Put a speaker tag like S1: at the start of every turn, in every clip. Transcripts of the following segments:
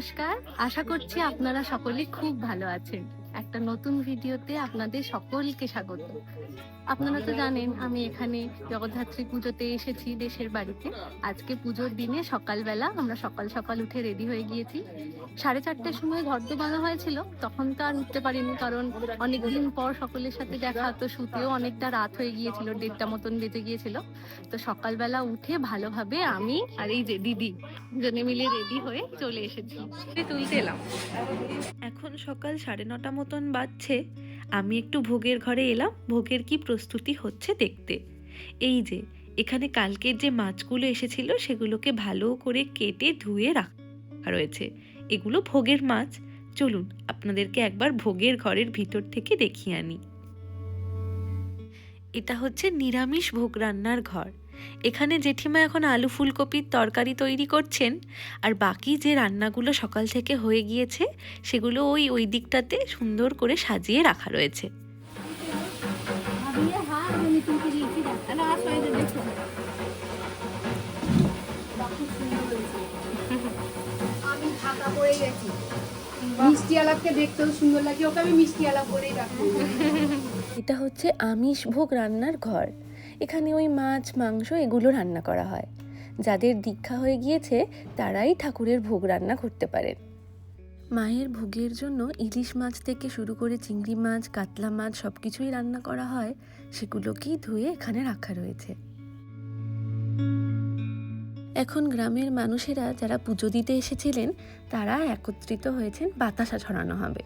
S1: নমস্কার। আশা করছি আপনারা সকলে খুব ভালো আছেন। একটা নতুন ভিডিওতে আপনাদের সকলকে স্বাগত। আপনারা তো জানেন, আমি এখানে জগদ্ধাত্রী পুজোতে এসেছি দেশের বাড়িতে। আজকে পুজোর দিনে সকালবেলা আমরা সকাল সকাল উঠে রেডি হয়ে গিয়েছি। সাড়ে চারটের সময় ঘর তো বাঁধা হয়েছিল, তখন তো আর উঠতে পারিনি, কারণ অনেকদিন পর সকলের সাথে দেখা, তো শুতেও অনেকটা রাত হয়ে গিয়েছিল, দেড়টা মতন বেজে গিয়েছিল। তো সকালবেলা উঠে ভালোভাবে আমি আর এই যে দিদি দুজনে মিলে রেডি হয়ে চলে এসেছি। তুলতে এলাম।
S2: এখন সকাল সাড়ে নটা মতন বাজছে আমি একটু ভোগের ঘরে এলাম, ভোগের কি প্রস্তুতি হচ্ছে দেখতে। এই যে, এখানে কালকের যে মাছগুলো এসেছিল, সেগুলোকে ভালো করে কেটে ধুয়ে রাখা রয়েছে। এগুলো ভোগের মাছ। চলুন, আপনাদেরকে একবার ভোগের ঘরের ভিতর থেকে দেখিয়ে আনি। এটা হচ্ছে নিরামিষ ভোগ রান্নার ঘর। এখানে জেঠিমা এখন আলু ফুলকপির তরকারি তৈরি করছেন আর বাকি যে রান্নাগুলো সকাল থেকে হয়ে গিয়েছে সেগুলো ওই ওই দিকটাতে সুন্দর করে সাজিয়ে রাখা রয়েছে।
S3: মিষ্টি আলাপকে দেখতেও সুন্দর লাগে ওকে আমি মিষ্টি আলাপ বলেই রাখব।
S2: এটা হচ্ছে আমিষ ভোগ রান্নার ঘর। এখানে ওই মাছ, মাংস এগুলো রান্না করা হয়। যাদের দীক্ষা হয়ে গিয়েছে, তারাই ঠাকুরের ভোগ রান্না করতে পারেন। মায়ের ভোগের জন্য ইলিশ মাছ থেকে শুরু করে চিংড়ি মাছ, কাতলা মাছ সব কিছুই রান্না করা হয়। সেগুলোকেই ধুয়ে এখানে রাখা রয়েছে। এখন গ্রামের মানুষেরা যারা পুজো দিতে এসেছিলেন, তারা একত্রিত হয়েছেন বাতাসা ছড়ানো হবে।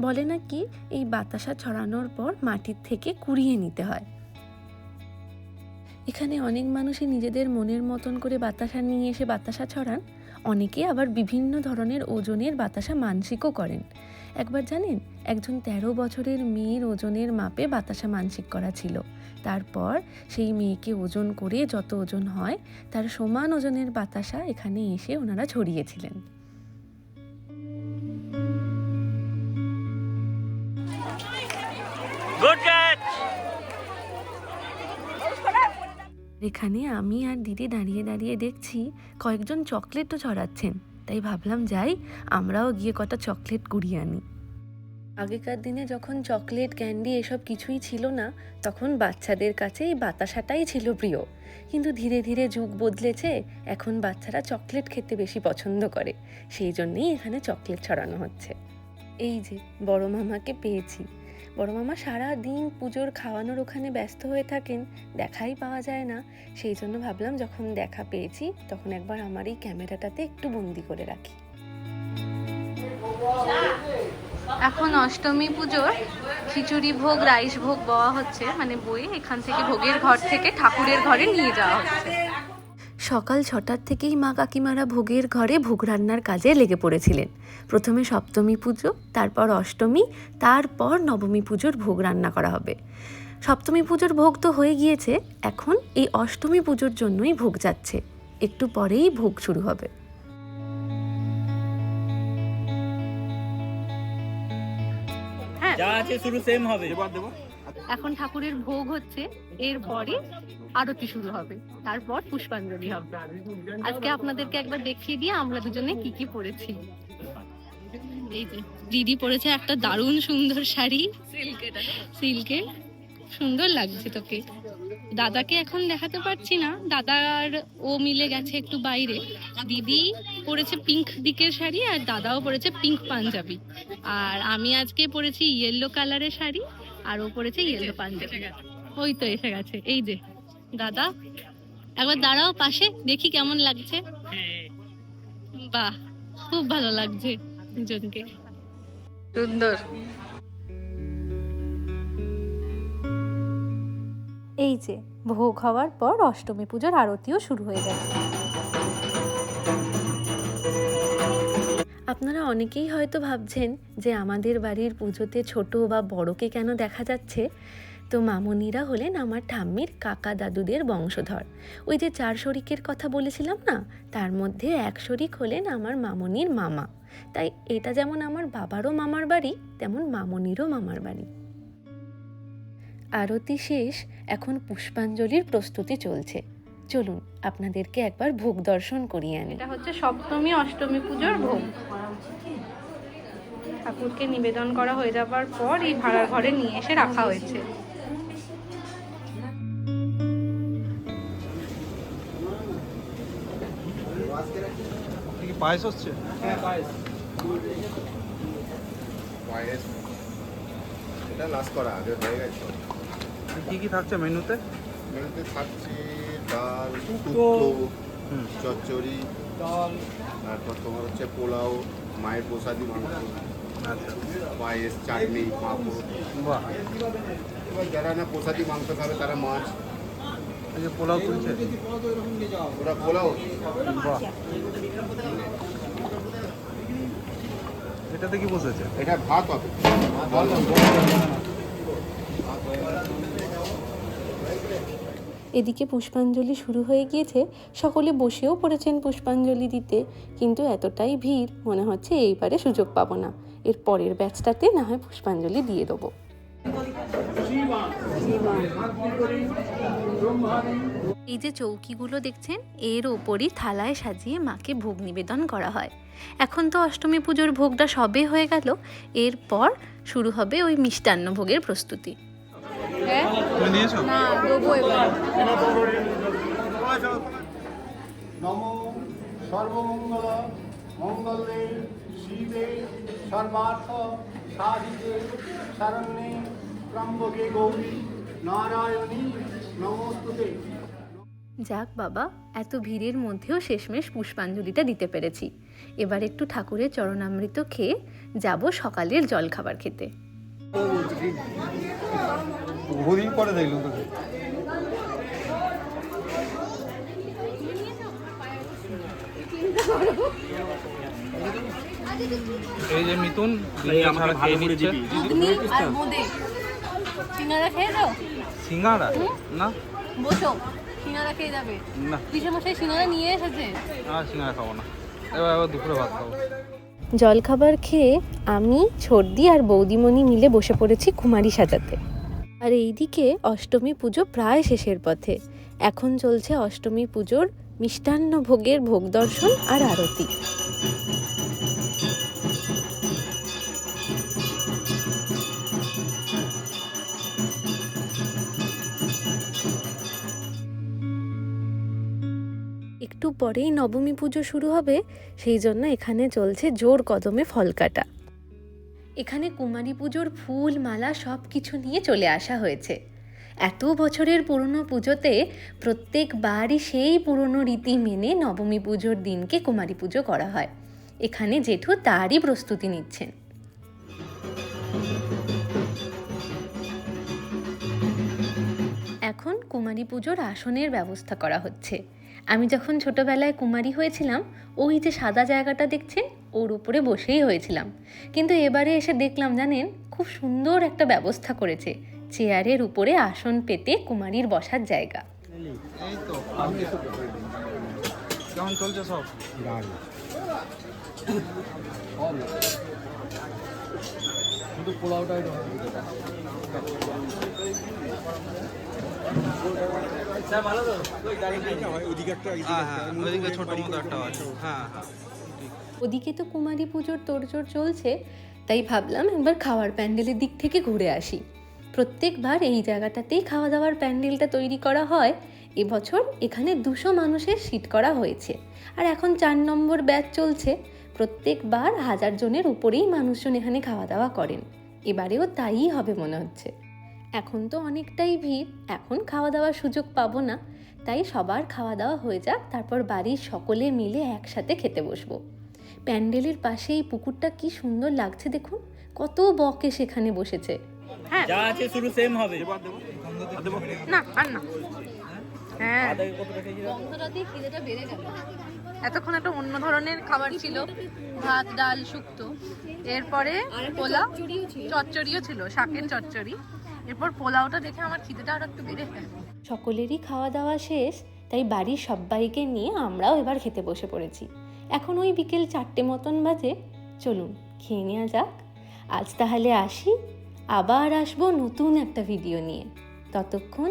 S2: বলে নাকি এই বাতাসা ছড়ানোর পর মাটির থেকে কুড়িয়ে নিতে হয়। এখানে অনেক মানুষই নিজেদের মনের মতন করে বাতাসা নিয়ে এসে বাতাসা ছড়ান। অনেকে আবার বিভিন্ন ধরনের ওজনের বাতাসা মানসিকও করেন। একবার জানেন, একজন তেরো বছরের মেয়ের ওজনের মাপে বাতাসা মানসিক করা ছিল। তারপর সেই মেয়েকে ওজন করে যত ওজন হয়, তার সমান ওজনের বাতাসা এখানে এসে ওনারা ছড়িয়েছিলেন।
S4: গুড ক্যাচ
S2: এখানে আমি আর দিদি দাঁড়িয়ে দাঁড়িয়ে দেখছি কয়েকজন চকলেটও ছড়াচ্ছেন। তাই ভাবলাম যাই, আমরাও গিয়ে কটা চকলেট কুড়িয়ে আনি। আগেকার দিনে যখন চকলেট, ক্যান্ডি এসব কিছুই ছিল না, তখন বাচ্চাদের কাছে এই বাতাসাটাই ছিল প্রিয়। কিন্তু ধীরে ধীরে যুগ বদলেছে, এখন বাচ্চারা চকলেট খেতে বেশি পছন্দ করে। সেই জন্যেই এখানে চকলেট ছড়ানো হচ্ছে। এই যে, বড় মামাকে পেয়েছি। বড় মামা সারা দিন পুজোর খাওয়ানোর ওখানে ব্যস্ত হয়ে থাকেন, দেখাই পাওয়া যায় না। সেই জন্য ভাবলাম যখন দেখা পেয়েছি, তখন একবার আমার এই ক্যামেরাটাতে একটু বন্দি করে রাখি।
S1: এখন অষ্টমী পুজোর খিচুড়ি ভোগ, রাইস ভোগ বওয়া হচ্ছে মানে বই এখান থেকে ভোগের ঘর থেকে ঠাকুরের ঘরে নিয়ে যাওয়া হচ্ছে।
S2: সকাল ছটার থেকেই মা কাকিমারা ভোগের ঘরে ভোগ রান্নার কাজে লেগে পড়েছিলেন। প্রথমে সপ্তমী পুজো তারপর অষ্টমী তারপর নবমী পুজোর ভোগ রান্না করা হবে। সপ্তমী পুজোর ভোগ তো হয়ে গিয়েছে এখন এই অষ্টমী পুজোর জন্যই ভোগ যাচ্ছে। একটু পরেই ভোগ শুরু হবে।
S4: যা আছে শুরু সেম হবে।
S1: এখন ঠাকুরের ভোগ হচ্ছে, এরপরে আরতি শুরু হবে, তারপর পুষ্পাঞ্জলি হবে। আজকে আপনাদেরকে একবার দেখিয়ে দিয়ে আমরা দুজনে কি কি যে, দিদি পরেছে একটা দারুণ সুন্দর শাড়ি। সিল্কের। সুন্দর লাগছে তোকে। দাদাকে এখন দেখাতে পারছি না দাদার ও মিলে গেছে একটু বাইরে। দিদি পরেছে পিঙ্ক দিকের শাড়ি আর দাদাও পরেছে পিঙ্ক পাঞ্জাবি। আর আমি আজকে পরেছি ইয়েলো কালারের শাড়ি। আর ও পরেছে ইয়েলো পাঞ্জাবি। ওই তো এসে গেছে এই যে দাদা একবার দাঁড়াও পাশে দেখি কেমন লাগছে। বাহ খুব ভালো লাগছে দুজনকে। সুন্দর।
S5: এই যে ভোগ হওয়ার পর অষ্টমী পুজোর আরতিও শুরু হয়ে গেছে।
S2: আপনারা অনেকেই হয়তো ভাবছেন যে আমাদের বাড়ির পুজোতে ছোট বা বড়কে কেন দেখা যাচ্ছে? তো মামনিরা হলেন আমার ঠাম্মির কাকা দাদুদের বংশধর। ওই যে চার শরিকের কথা বলেছিলাম না? তার মধ্যে এক শরিক হলেন আমার মামনির মামা। তাই এটা যেমন আমার বাবারও মামার বাড়ি, তেমন মামনিরও মামার বাড়ি। আরতি শেষ, এখন পুষ্পাঞ্জলির প্রস্তুতি চলছে। চলুন আপনাদেরকে একবার ভোগ দর্শন করিয়ে আনি।
S1: এটা হচ্ছে সপ্তমী অষ্টমী পুজোর ভোগ। ঠাকুরকে নিবেদন করা হয়ে যাবার পর এই ভাড়ার ঘরে নিয়ে এসে রাখা হয়েছে।
S4: কি পায়েস হচ্ছে?
S6: পায়েস। এটা লাস্ট করা আগে হয়ে গেছে
S4: কি কি থাকছে মেনুতে?
S6: মেনুতে থাকছে ডাল শুক্তো। চচ্চড়ি তারপর তোমার হচ্ছে পোলাও মায়ের প্রসাদি মাংস
S4: আচ্ছা।
S6: পায়েস চাটনি পাঁপড়। এবার যারা না প্রসাদি মাংস খাবে তারা মাছ।
S4: পোলাও তুলছে?
S6: ওরা পোলাও?
S4: বাহ। এটাতে কি বসেছে?
S6: এটা ভাত হবে।
S2: এদিকে পুষ্পাঞ্জলি শুরু হয়ে গিয়েছে। সকলে বসেও পড়েছেন পুষ্পাঞ্জলি দিতে। কিন্তু এতটাই ভিড়, মনে হচ্ছে এইবারে সুযোগ পাবো না। এর পরের ব্যাচটাতে না হয় পুষ্পাঞ্জলি দিয়ে দেবো। এই যে চৌকিগুলো দেখছেন, এর ওপরই থালায় সাজিয়ে মাকে ভোগ নিবেদন করা হয়। এখন তো অষ্টমী পুজোর ভোগটা সবে হয়ে গেল। এরপর শুরু হবে ওই মিষ্টান্ন ভোগের প্রস্তুতি।
S4: তুমি নিয়েছো
S3: না দেবো এবার।
S7: নম সর্বমঙ্গল মঙ্গলে শিবে সর্বার্থ সাধিকে শরণ্যে ত্রম্বকে গৌরী নারায়ণী নমস্তুতে।
S2: যাক বাবা এত ভিড়ের মধ্যেও শেষমেশ পুষ্পাঞ্জলিটা দিতে পেরেছি। এবার একটু ঠাকুরের চরণামৃত খেয়ে যাব সকালের জলখাবার খেতে।
S4: বহুদিন পরে দেখলাম তোকে। এই যে মিতুন ছাড়া খেয়ে নিচ্ছে।
S1: সিঙ্গারা খেয়ে যাও?
S4: সিঙ্গারা? না?
S1: বসো সিঙ্গারা খেয়ে যাবে।
S4: না।
S1: মশাই সিঙ্গারা নিয়ে এসেছে।
S4: আর সিঙ্গারা খাব না। এবার এবার দুপুরে ভাত খাব।
S2: জলখাবার খেয়ে আমি, ছর্দি আর বৌদিমণি মিলে বসে পড়েছি কুমারী সাজাতে। আর এইদিকে অষ্টমী পুজো প্রায় শেষের পথে। এখন চলছে অষ্টমী পুজোর মিষ্টান্ন ভোগের ভোগ দর্শন আর আরতি। একটু পরেই নবমী পুজো শুরু হবে, সেই জন্য এখানে চলছে জোর কদমে ফল কাটা। এখানে কুমারী পুজোর ফুল, মালা সব কিছু নিয়ে চলে আসা হয়েছে। এত বছরের পুরনো পুজোতে প্রত্যেকবারই সেই পুরনো রীতি মেনে নবমী পুজোর দিনকে কুমারী পুজো করা হয়। এখানে জেঠু তারই প্রস্তুতি নিচ্ছেন। এখন কুমারী পুজোর আসনের ব্যবস্থা করা হচ্ছে। আমি যখন ছোটবেলায় কুমারী হয়েছিলাম ওই যে সাদা জায়গাটা দেখছেন ওর উপরে বসেই হয়েছিলাম। কিন্তু এবারে এসে দেখলাম জানেন খুব সুন্দর একটা ব্যবস্থা করেছে। চেয়ারের উপরে আসন পেতে কুমারীর বসার জায়গা।
S4: কেমন চলছে সব? হ্যাঁ হ্যাঁ মতো একটা আছে। হ্যাঁ হ্যাঁ
S2: ওদিকে তো কুমারী পুজোর তোড়জোড় চলছে তাই ভাবলাম একবার খাওয়ার প্যান্ডেলের দিক থেকে ঘুরে আসি। প্রত্যেকবার এই জায়গাটাতেই খাওয়া দাওয়ার প্যান্ডেলটা তৈরি করা হয়। এবছর এখানে দুশো মানুষের সিট করা হয়েছে। আর এখন চার নম্বর ব্যাচ চলছে। প্রত্যেকবার হাজার জনের উপরেই মানুষজন এখানে খাওয়া দাওয়া করেন। এবারেও তাই হবে মনে হচ্ছে। এখন তো অনেকটাই ভিড় এখন খাওয়া দাওয়ার সুযোগ পাবো না। তাই সবার খাওয়া দাওয়া হয়ে যাক তারপর বাড়ির সকলে মিলে একসাথে খেতে বসবো। প্যান্ডেলের পাশে এই পুকুরটা কি সুন্দর লাগছে দেখুন কত বকে সেখানে বসেছে। হ্যাঁ।
S8: যা আছে শুরু সেম হবে।
S1: না আর না। হ্যাঁ। এতক্ষণ একটা অন্য ধরনের খাবার ছিল। ভাত ডাল শুক্তো। এরপরে পোলাও চচ্চড়িও ছিল। শাকের চচ্চড়ি। এরপর পোলাওটা দেখে আমার খিদেটা আরও একটু বেড়ে গেল
S2: সকলেরই খাওয়া দাওয়া শেষ তাই বাড়ির সবাইকে নিয়ে আমরাও এবার খেতে বসে পড়েছি। এখন ওই বিকেল চারটে মতন বাজে। চলুন খেয়ে নেওয়া যাক। আজ তাহলে আসি আবার আসব নতুন একটা ভিডিও নিয়ে। ততক্ষণ